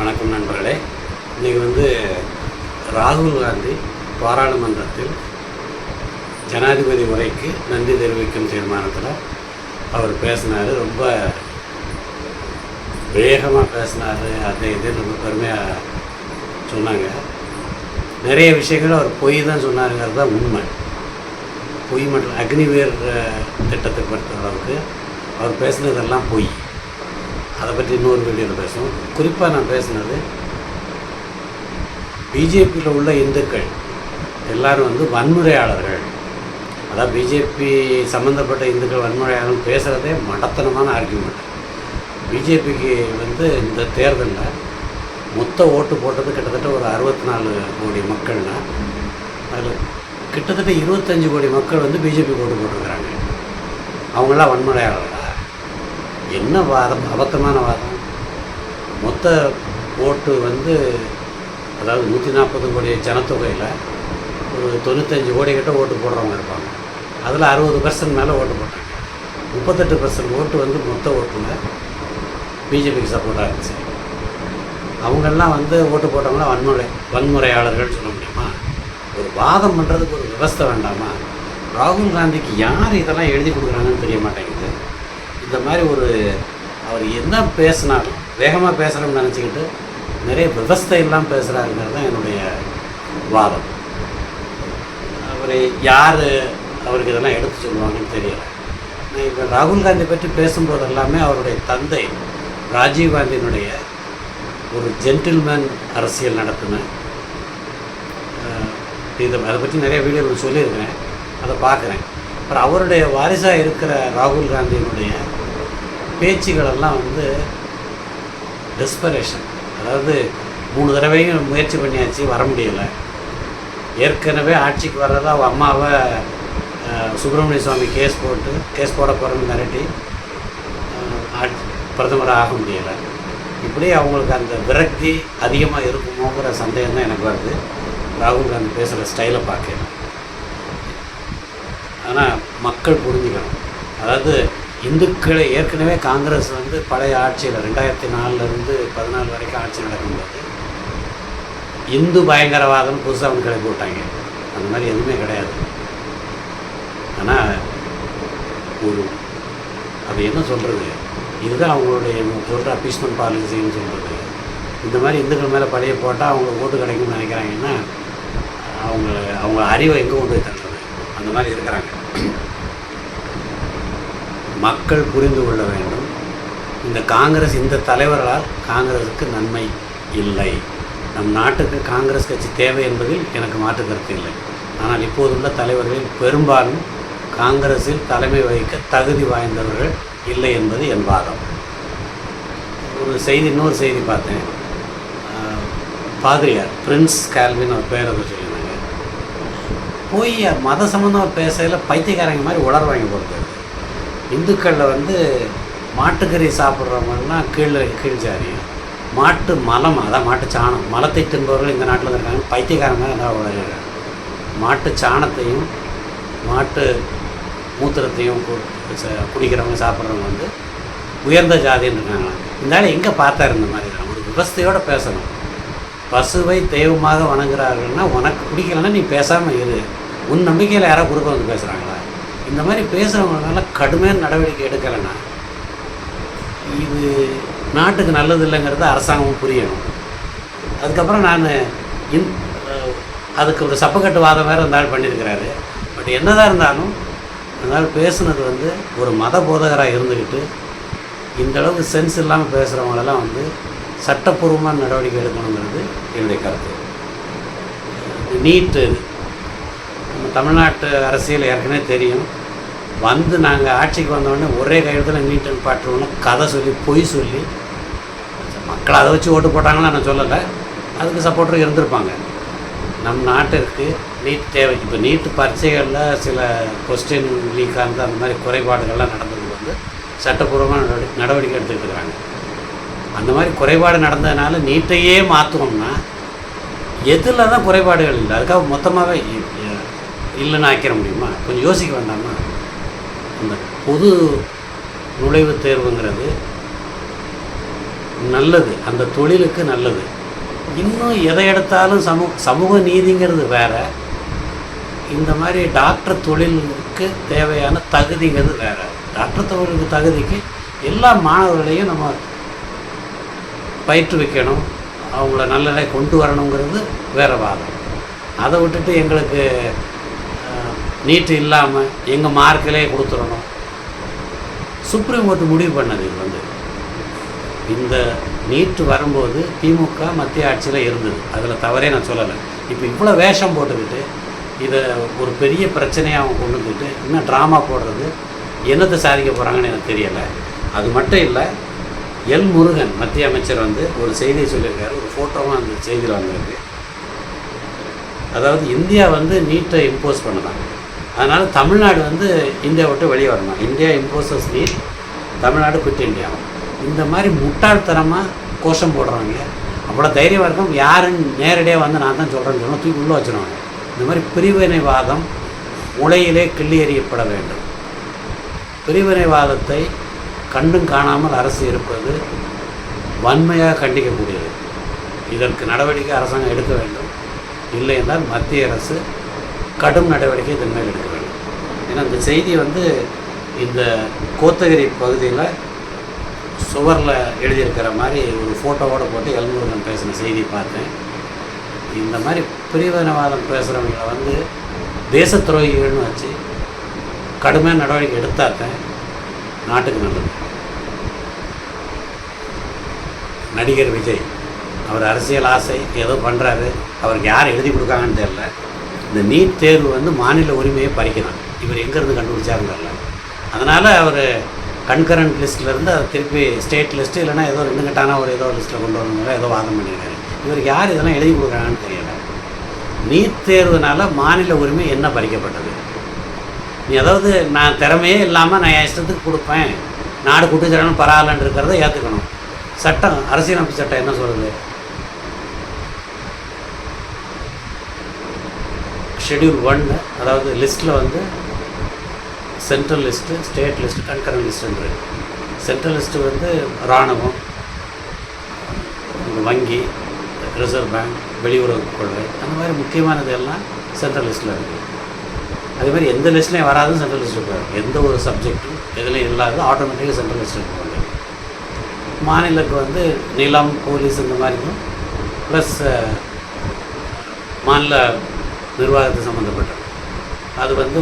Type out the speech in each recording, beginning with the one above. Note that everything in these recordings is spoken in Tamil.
வணக்கம் நண்பர்களே. இன்றைக்கி வந்து ராகுல் காந்தி பாராளுமன்றத்தில் ஜனாதிபதி உரைக்கு நன்றி தெரிவிக்கும் தீர்மானத்தில் அவர் பேசினார். ரொம்ப வேகமாக பேசினார். அது இது ரொம்ப பெருமையாக சொன்னாங்க. நிறைய விஷயங்கள் அவர் பொய் தான் சொன்னாருங்கிறது தான் உண்மை. பொய் மட்டும் அக்னிவேர் திட்டத்தை பொறுத்த அளவுக்கு அவர் பேசினதெல்லாம் பொய். அதை பற்றி இன்னொரு வீடியோவில் பேசுவோம். குறிப்பாக நான் பேசுனது பிஜேபியில் உள்ள இந்துக்கள் எல்லாரும் வந்து வன்முறையாளர்கள். அதாவது பிஜேபி சம்மந்தப்பட்ட இந்துக்கள் வன்முறையாளர்கள் பேசுகிறதே மடத்தனமான ஆர்கியூமெண்ட் பிஜேபிக்கு வந்து இந்த தேர்தலில் மொத்த ஓட்டு போட்டது கிட்டத்தட்ட ஒரு அறுபத்தி நாலு கோடி மக்கள்னா அதில் கிட்டத்தட்ட இருபத்தஞ்சி கோடி மக்கள் வந்து பிஜேபி ஓட்டு போட்டிருக்கிறாங்க. அவங்களாம் வன்முறையாளர்கள். என்ன வாதம்? அபத்தமான வாதம். மொத்த ஓட்டு வந்து அதாவது நூற்றி நாற்பது கோடி ஜனத்தொகையில் ஒரு தொண்ணூத்தஞ்சு கோடி கிட்ட ஓட்டு போடுறவங்க இருப்பாங்க. அதில் அறுபது பர்சன்ட் மேலே ஓட்டு போட்டாங்க. முப்பத்தெட்டு பர்சன்ட் ஓட்டு வந்து மொத்த ஓட்டில் பிஜேபிக்கு சப்போர்ட்டாக இருந்துச்சு. அவங்கெல்லாம் வந்து ஓட்டு போட்டவங்களாம் வன்முறை வன்முறையாளர்கள் சொல்ல முடியுமா? ஒரு வாதம் பண்ணுறதுக்கு ஒரு விவஸ்தை வேண்டாமா? ராகுல் காந்திக்கு யார் இதெல்லாம் எழுதி கொடுக்குறாங்கன்னு தெரிய மாட்டேங்குது. இந்த மாதிரி ஒரு அவர் என்ன பேசினாலும் வேகமாக பேசணும்னு நினச்சிக்கிட்டு நிறைய விவஸ்தையெல்லாம் பேசுகிறாருங்கிறது தான் என்னுடைய வாதம். அவர் யார் அவருக்கு இதெல்லாம் எடுத்து சொல்லுவாங்கன்னு தெரியல. நான் இப்போ ராகுல் காந்தி பற்றி பேசும்போது எல்லாமே அவருடைய தந்தை ராஜீவ் காந்தியினுடைய ஒரு ஜென்டில்மேன் அரசியல் நடத்தின இதை அதை பற்றி நிறைய வீடியோவில் சொல்லியிருக்கிறேன். அதை பார்க்குறேன். அப்புறம் அவருடைய வாரிசாக இருக்கிற ராகுல் காந்தியினுடைய பேச்சுகளெல்லாம் வந்து டெஸ்பரேஷன் அதாவது மூணு தடவையும் முயற்சி பண்ணியாச்சு வர முடியலை. ஏற்கனவே ஆட்சிக்கு வர்றதா அவள் அம்மாவை சுப்பிரமணிய சுவாமி கேஸ் போட்டு கேஸ் போட போகிறேன்னு மிரட்டி ஆட்சி பிரதமராக ஆக முடியலை. இப்படி அவங்களுக்கு அந்த விரக்தி அதிகமாக இருக்குமோங்கிற சந்தேகம் தான் எனக்கு வருது. ராகுல் காந்தி பேசுகிற ஸ்டைலை பார்க்க ஆனால் மக்கள் புரிஞ்சுக்கணும். அதாவது இந்துக்களை ஏற்கனவே காங்கிரஸ் வந்து பழைய ஆட்சியில் ரெண்டாயிரத்தி நாலுலேருந்து பதினாலு வரைக்கும் ஆட்சி நடக்கும்போது இந்து பயங்கரவாதம் புதுசாக வந்து கிளப்பி விட்டாங்க. அந்த மாதிரி எதுவுமே கிடையாது. ஆனால் ஒரு அது என்ன சொல்கிறது இதுதான் அவங்களுடைய சொல்கிற அப்பீஸ்மெண்ட் பாலிசின்னு சொல்கிறது இந்த மாதிரி இந்துக்கள் மேலே பழைய போட்டால் அவங்களுக்கு ஓட்டு கிடைக்கும்னு நினைக்கிறாங்கன்னா அவங்க அவங்க அறிவை எங்கே கொண்டு போய் தள்ளுறது? அந்த மாதிரி இருக்கிறாங்க. மக்கள் புரிந்து கொள்ள வேண்டும். இந்த காங்கிரஸ் இந்த தலைவர்களால் காங்கிரஸுக்கு நன்மை இல்லை. நம் நாட்டுக்கு காங்கிரஸ் கட்சி தேவை என்பதில் எனக்கு மாற்று கருத்து இல்லை. ஆனால் இப்போதுள்ள தலைவர்களில் பெரும்பாலும் காங்கிரஸில் தலைமை வகிக்க தகுதி வாய்ந்தவர்கள் இல்லை என்பது என் வாதம். ஒரு செய்தி இன்னொரு செய்தி பார்த்தேன். பாதிரியார் பிரின்ஸ் கால்வின் ஒரு பேரை சொல்லியிருந்தாங்க. போய் மத சம்மந்தமாக பேசையில் பைத்தியக்காரங்க மாதிரி உளர்வாங்க கொடுத்தது இந்துக்களில் வந்து மாட்டுக்கறி சாப்பிட்றவங்கலாம் கீழே கீழ் ஜாதியும் மாட்டு மலம் அதான் மாட்டு சாணம். மலத்தை தின்பவர்கள் இந்த நாட்டில் இருக்காங்க. பைத்தியக்காரங்க எல்லாம் உலகிறாங்க மாட்டு சாணத்தையும் மாட்டு மூத்திரத்தையும் கு- ச- குடிக்கிறவங்க சாப்பிட்றவங்க வந்து உயர்ந்த ஜாதின்னு இருக்காங்க. இந்த எங்கே பார்த்தாரு இந்த மாதிரி ஒரு விவஸ்தையோடு பேசணும். பசுவை தெய்வமாக வணங்குறார்கள்னா உனக்கு பிடிக்கலன்னா நீ பேசாமல் இரு. உன் நம்பிக்கையில் யாரோ குறுக்க வந்து பேசுகிறாங்களா இந்த மாதிரி பேசுகிறவங்களால கடுமையான நடவடிக்கை எடுக்கலைன்னா இது நாட்டுக்கு நல்லது இல்லைங்கிறத அரசாங்கமும் புரியணும். அதுக்கப்புறம் நான் இன் அதுக்கு ஒரு சப்பக்கட்டு வாதம் வேறு இருந்தாலும் பண்ணியிருக்கிறாரு. பட் என்னதான் இருந்தாலும் அதனால் பேசுனது வந்து ஒரு மத போதகராக இருந்துக்கிட்டு இந்த அளவுக்கு சென்ஸ் இல்லாமல் பேசுகிறவங்களெல்லாம் வந்து சட்டப்பூர்வமான நடவடிக்கை எடுக்கணுங்கிறது என்னுடைய கருத்து. நீட்டு நம்ம தமிழ்நாட்டு அரசியல் ஏற்கனவே தெரியும். வந்து நாங்கள் ஆட்சிக்கு வந்தோடனே ஒரே கையெழுத்தில் நீட்டு நிப்பாட்டுறோம்னு கதை சொல்லி பொய் சொல்லி மக்கள் அதை வச்சு ஓட்டு போட்டாங்கன்னா நான் சொல்லலை. அதுக்கு சப்போர்ட்டர் இருந்திருப்பாங்க. நம் நாட்டிற்கு நீட் தேவை. இப்போ நீட் பரீட்சைகளில் சில கொஸ்டின் லீக் ஆனது அந்த மாதிரி குறைபாடுகள்லாம் நடந்தது வந்து சட்டப்பூர்வமாக நடவடி- நடவடிக்கை எடுத்துக்கிட்டு இருக்கிறாங்க அந்த மாதிரி குறைபாடு நடந்ததுனால நீட்டையே மாற்றுவோம்னா எதில் தான் குறைபாடுகள் இல்லை. அதுக்காக மொத்தமாகவே இல்லைன்னு ஆக்கிட முடியுமா? கொஞ்சம் யோசிக்க வேண்டாமா? இந்த பொது நுழைவுத் தேர்வுங்கிறது நல்லது அந்த தொழிலுக்கு நல்லது. இன்னும் எதை எடுத்தாலும் சமூ சமூக நீதிங்கிறது வேறு. இந்த மாதிரி டாக்டர் தொழிலுக்கு தேவையான தகுதிங்கிறது வேறு. டாக்டர் தொழிலுக்கு தகுதிக்கு எல்லா மாணவர்களையும் நம்ம பயிற்றுவிக்கணும். அவங்கள நல்ல கொண்டு வரணுங்கிறது வேறு வாதம். அதை விட்டுட்டு எங்களுக்கு நீட்டு இல்லாமல் எங்கள் மார்க்கிலே கொடுத்துடணும். சுப்ரீம் கோர்ட் முடிவு பண்ணது இது வந்து. இந்த நீட்டு வரும்போது திமுக மத்திய ஆட்சியில் இருந்தது. அதில் தவறே நான் சொல்லலை. இப்போ இவ்வளோ வேஷம் போட்டுக்கிட்டு இதை ஒரு பெரிய பிரச்சனையாக அவங்க கொண்டு வந்துட்டு இன்னும் ட்ராமா போடுறது என்னத்தை சாதிக்க போகிறாங்கன்னு எனக்கு தெரியலை. அது மட்டும் இல்லை எல் முருகன் மத்திய அமைச்சர் வந்து ஒரு செய்தியை சொல்லியிருக்காரு. ஒரு ஃபோட்டோவும் அந்த செய்தியில் வந்திருக்கு. அதாவது இந்தியா வந்து நீட்டை இம்போஸ் பண்ணுதான். அதனால் தமிழ்நாடு வந்து இந்தியா விட்டு வெளியே வரணும். India imposes NEET Tamil Nadu quit India இந்த மாதிரி முட்டாள்தனமாக கோஷம் போடுறாங்க. அவ்வளோ தைரியமாக இருக்கும். யாருன்னு நேரடியாக வந்து நான் தான் சொல்கிறேன்னு சொன்னால் தூக்கி உள்ளே வச்சிருவாங்க. இந்த மாதிரி பிரிவினைவாதம் உலையிலே கிள்ளி எறியப்பட வேண்டும். பிரிவினைவாதத்தை கண்டும் காணாமல் அரசு இருப்பது வன்மையாக கண்டிக்கக்கூடியது. இதற்கு நடவடிக்கை அரசாங்கம் எடுக்க வேண்டும். இல்லை என்றால் மத்திய அரசு கடும் நடவடிக்கை இதன் மேல் எடுக்க வேண்டும். ஏன்னா இந்த செய்தி வந்து இந்த கோத்தகிரி பகுதியில் சுவரில் எழுதியிருக்கிற மாதிரி ஒரு ஃபோட்டோவோடு போட்டு எல்முருகன் பேசின செய்தி பார்த்தேன். இந்த மாதிரி பிரிவினவாதம் பேசுகிறவங்கள வந்து தேச துரோகிகள்னு வச்சு கடுமையான நடவடிக்கை எடுத்தாத்தான் நாட்டுக்கு நல்லது. நடிகர் விஜய் அவர் அரசியல் ஆசை ஏதோ பண்ணுறாரு அவருக்கு யார் எழுதி கொடுக்காங்கன்னு தெரில இந்த நீட் தேர்வு வந்து மாநில உரிமையை பறிக்கிறான். இவர் எங்கேருந்து கண்டுபிடிச்சாருன்னு தெரில அதனால் அவர் கன்கரண்ட் லிஸ்ட்லேருந்து அதை திருப்பி ஸ்டேட் லிஸ்ட்டு இல்லைன்னா ஏதோ ரெண்டு கட்டான ஒரு ஏதோ லிஸ்ட்டில் கொண்டு வரணுங்கிற ஏதோ வாதம் பண்ணியிருக்காரு. இவருக்கு யார் இதெல்லாம் எழுதி கொடுக்குறாங்கன்னு தெரியல. நீட் தேர்வுனால மாநில உரிமை என்ன பறிக்கப்பட்டது? நீ அதாவது நான் திறமையே இல்லாமல் நான் என் இஷ்டத்துக்கு கொடுப்பேன். நாடு குட்டித்தரணும் பரவாயில்லன்னு இருக்கிறத ஏற்றுக்கணும் சட்டம் அரசியலமைப்பு சட்டம் என்ன சொல்கிறது ஷெடியூல் ஒன்று அதாவது லிஸ்ட்டில் வந்து central list state list concurrent லிஸ்ட்டுன்றது central list வந்து இராணுவம் வங்கி ரிசர்வ் பேங்க் வெளியுறவு கொள்கை அந்த மாதிரி முக்கியமானது எல்லாம் சென்ட்ரல் லிஸ்ட்டில் இருக்குது அதே மாதிரி எந்த லிஸ்ட்லேயும் வராதும் சென்ட்ரல் லிஸ்ட்டில் போயிடும். எந்த ஒரு சப்ஜெக்ட்டும் எதுலேயும் இல்லாத ஆட்டோமேட்டிக்காக சென்ட்ரல் லிஸ்ட்டில் போகும். மாநிலக்கு வந்து நிலம் போலீஸ் இந்த மாதிரியும் ப்ளஸ் மாநில நிர்வாகத்தை சம்மந்தப்பட்டது. அது வந்து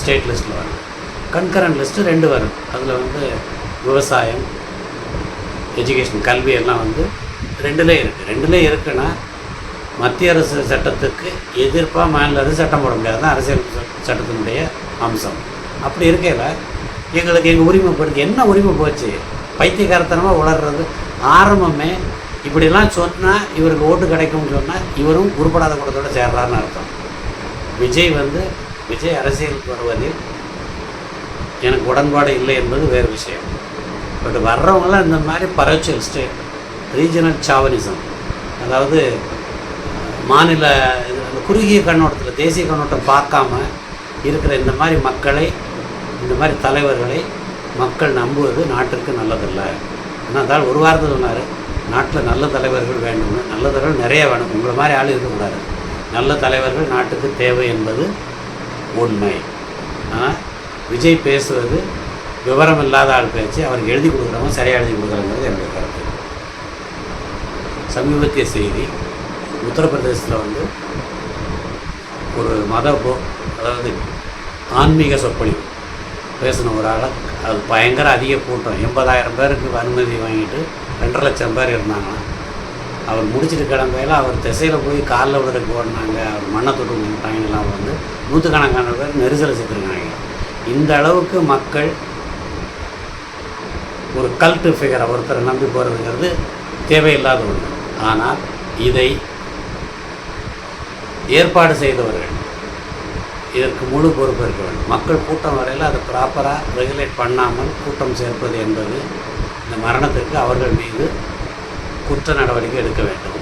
ஸ்டேட் லிஸ்ட்டில் வரும். கன்கரண்ட் லிஸ்ட்டு ரெண்டு வரும். அதில் வந்து விவசாயம் எஜுகேஷன் கல்வி எல்லாம் வந்து ரெண்டுலேயே இருக்குது ரெண்டுலேயும் இருக்குன்னா மத்திய அரசு சட்டத்துக்கு எதிர்ப்பாக மாநில அரசு சட்டம் போட முடியாது தான் அரசியல் சட்டத்தினுடைய அம்சம். அப்படி இருக்கையில் எங்களுக்கு எங்கள் உரிமைப்படுத்தி என்ன உரிமை போச்சு? பைத்தியகாரத்தனமாக உளர்றது ஆரம்பமே இப்படிலாம் சொன்னால் இவருக்கு ஓட்டு கிடைக்கும்னு சொன்னால் இவரும் உருப்படாத கூடத்தோட சேர்றாருன்னு அர்த்தம். விஜய் வந்து விஜய் அரசியலுக்கு வருவதில் எனக்கு உடன்பாடு இல்லை என்பது வேறு விஷயம். பட் வர்றவங்களாம் இந்த மாதிரி பரோச்சல் ஸ்டேட் ரீஜனல் சாவனிசம் அதாவது மாநில இது அந்த குறுகிய கண்ணோட்டத்தில் தேசிய கண்ணோட்டம் பார்க்காம இருக்கிற இந்த மாதிரி மக்களை இந்த மாதிரி தலைவர்களை மக்கள் நம்புவது நாட்டிற்கு நல்லதில்லை. ஆனால் அதால் ஒரு வாரத்தை சொன்னார் நாட்டில் நல்ல தலைவர்கள் வேண்டும் நல்ல தலைவர்கள் நிறைய வேணும். உங்களை மாதிரி ஆள் இருக்கக்கூடாது. நல்ல தலைவர்கள் நாட்டுக்கு தேவை என்பது உண்மை. ஆனால் விஜய் பேசுவது விவரம் இல்லாத ஆள் பேச்சு அவருக்கு எழுதி கொடுக்குறவங்க சரியாக எழுதி கொடுக்குறங்கிறது என்னுடைய கருத்து. சமீபத்திய செய்தி உத்தரப்பிரதேசத்தில் வந்து ஒரு மத போ அதாவது ஆன்மீக சொற்பொழிவு. பேசின ஒரு அது பயங்கர அதிக கூட்டம். எண்பதாயிரம் பேருக்கு அனுமதி வாங்கிட்டு ரெண்டரை லட்சம் பேர் இருந்தாங்களாம். அவர் முடிச்சுட்டு கிளம்பையில் அவர் திசையில் போய் காலில் விடுறதுக்கு ஓடினாங்க. அவர் மண்ணை தொட்டு விட்டாங்கலாம் வந்து நூற்றுக்கணக்கான பேர் நெரிசலை செத்துருக்காங்க. இந்த அளவுக்கு மக்கள் ஒரு கல்ட்டு ஃபிகரை ஒருத்தரை நம்பி போகிறதுங்கிறது தேவையில்லாத ஒன்று ஆனால் இதை ஏற்பாடு செய்தவர்கள் இதற்கு முழு பொறுப்பு இருக்க வேண்டும். மக்கள் கூட்டம் வரையில் அதை ப்ராப்பராக ரெகுலேட் பண்ணாமல் கூட்டம் சேர்ப்பது என்பது இந்த மரணத்திற்கு அவர்கள் மீது குற்ற நடவடிக்கை எடுக்க வேண்டும்.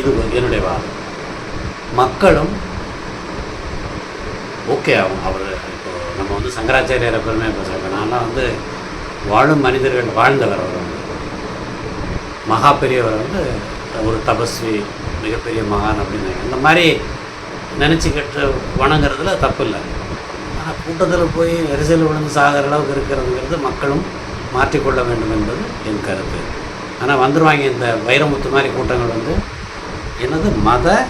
இது என்னுடைய வாதம். மக்களும் ஓகே ஆகும் அவர் இப்போ நம்ம வந்து சங்கராச்சாரியர் பெருமையாக பேசுகிறோம் நான்லாம் வந்து வாழும் மனிதர்கள் வாழ்ந்தவர் அவர் வந்து. மகா பெரியவர் வந்து ஒரு தபஸ்வி மிகப்பெரிய மகான் அப்படின்னு. இந்த மாதிரி நினச்சிக்கிட்டு வணங்குறதுல தப்பு இல்லை ஆனால் கூட்டத்தில் போய் நெரிசல் விழுந்து சாகிற அளவுக்கு இருக்கிறதுங்கிறது மக்களும் மாற்றிக்கொள்ள வேண்டும் என்பது என் கருத்து. ஆனால் வந்துடுவாங்க இந்த வைரமுத்து மாதிரி கூட்டங்கள் வந்து என்னது? மத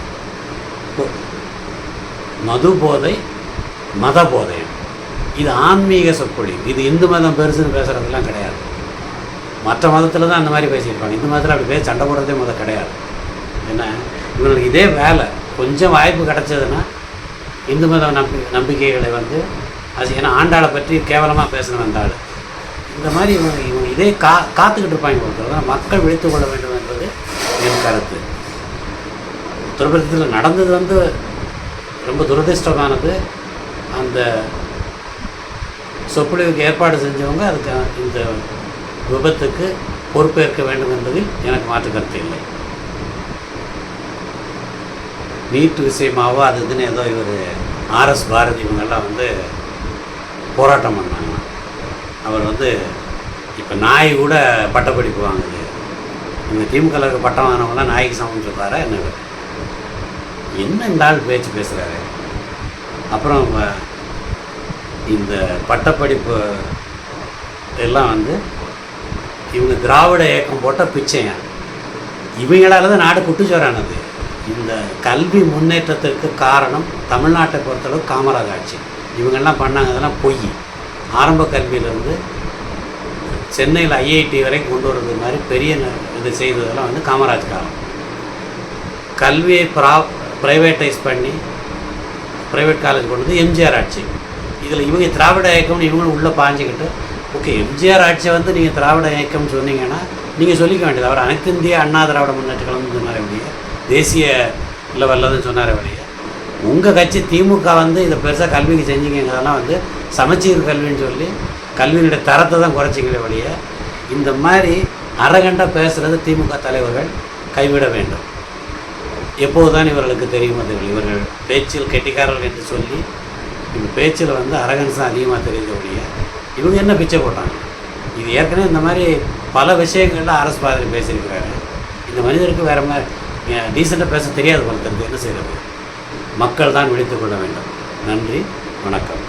போ- மது போதை மத போதை. இது ஆன்மீக சொற்பொழிவு இது இந்து மதம் பெருசுன்னு பேசுகிறதுலாம் கிடையாது. மற்ற மதத்தில் தான் அந்த மாதிரி பேசியிருப்பாங்க. இந்து மதத்தில் அப்படி பேசி சண்டை போடுறதே மதம் கிடையாது. ஏன்னா இவங்களுக்கு இதே வேலை. கொஞ்சம் வாய்ப்பு கிடச்சதுன்னா இந்து மத நம்பி நம்பிக்கைகளை வந்து அது ஏன்னா ஆண்டாளை பற்றி கேவலமாக பேசின வந்தாள் இந்த மாதிரி இவங்க இவங்க இதே கா காத்துக்கிட்டு இருப்பாங்க ஒருத்தர் மக்கள் விழித்து கொள்ள வேண்டும் என்பது என் கருத்து. உத்தரப்பிரதேசத்தில் நடந்தது வந்து ரொம்ப துரதிர்ஷ்டமானது. அந்த சொற்பொழிவுக்கு ஏற்பாடு செஞ்சவங்க அதுக்கு இந்த விபத்துக்கு பொறுப்பேற்க வேண்டும் என்பதில் எனக்கு மாற்று கருத்து இல்லை. நீட் விஷயமாவோ அது இதுன்னு ஏதோ இவர் ஆர்எஸ் பாரதி இவங்கெல்லாம் வந்து போராட்டம் பண்ணாங்க. அவர் வந்து இப்போ நாய் கூட பட்டப்படிப்பு வாங்குது. இந்த திமுக பட்டம் வாங்கினவங்களாம் நாய்க்கு சமம் சொல்கிறாரா என்ன என்ன இந்த ஆள் பேச்சு பேசுகிறாரு அப்புறம் இந்த பட்டப்படிப்பு எல்லாம் வந்து இவங்க திராவிட இயக்கம் போட்ட பிச்சைங்க. இவங்களால தான் நாடு குட்டுச்சோரானது இந்த கல்வி முன்னேற்றத்திற்கு காரணம் தமிழ்நாட்டை பொறுத்தளவு காமராஜ் ஆட்சி இவங்கெல்லாம் பண்ணாங்க அதெல்லாம் பொய். ஆரம்ப கல்வியிலேருந்து சென்னையில் ஐஐடி வரைக்கும் கொண்டு வர்றது மாதிரி பெரிய ந- இது செய்ததெல்லாம் வந்து காமராஜ் காலம் கல்வியை ப்ரா ப்ரைவேட்டைஸ் பண்ணி ப்ரைவேட் காலேஜ் கொண்டு வந்து எம்ஜிஆர் ஆட்சி இதில் இவங்க திராவிட இயக்கம்னு இவங்களும் உள்ளே பாஞ்சிக்கிட்டு ஓகே எம்ஜிஆர் ஆட்சியை வந்து நீங்கள் திராவிட இயக்கம்னு சொன்னீங்கன்னா நீங்கள் சொல்லிக்க வேண்டியது. அவர் அனைத்து இந்திய அண்ணா திராவிட முன்னேற்ற கழகம்னு சொன்னார் ஒழிய தேசிய லெவலில் தான் சொன்னாரே உங்கள் கட்சி திமுக வந்து இதை பெருசாக கல்விக்கு செஞ்சீங்கிறதெல்லாம் வந்து சமச்சீர் கல்வின்னு சொல்லி கல்வியினுடைய தரத்தை தான் குறைச்சிங்களே ஒழிய இந்த மாதிரி அரகண்டா பேசுகிறது திமுக தலைவர்கள் கைவிட வேண்டும். எப்போதுதான் இவர்களுக்கு தெரியும் அது இவர்கள் பேச்சில் கெட்டிக்காரர்கள் என்று சொல்லி இந்த பேச்சில் வந்து அரகன்ஸ் தான் அதிகமாக தெரியுது ஒழிய இவங்க என்ன பிச்சை போட்டாங்க? இது ஏற்கனவே இந்த மாதிரி பல விஷயங்கள்லாம் அரசு பாதிரி பேசியிருக்கிறாரு. இந்த மனிதருக்கு வேறு மாதிரி டீசெண்டாக பேச தெரியாது ஒருத்தருக்கு என்ன செய்கிறது மக்கள் தான் விழித்து கொள்ள வேண்டும். நன்றி வணக்கம்.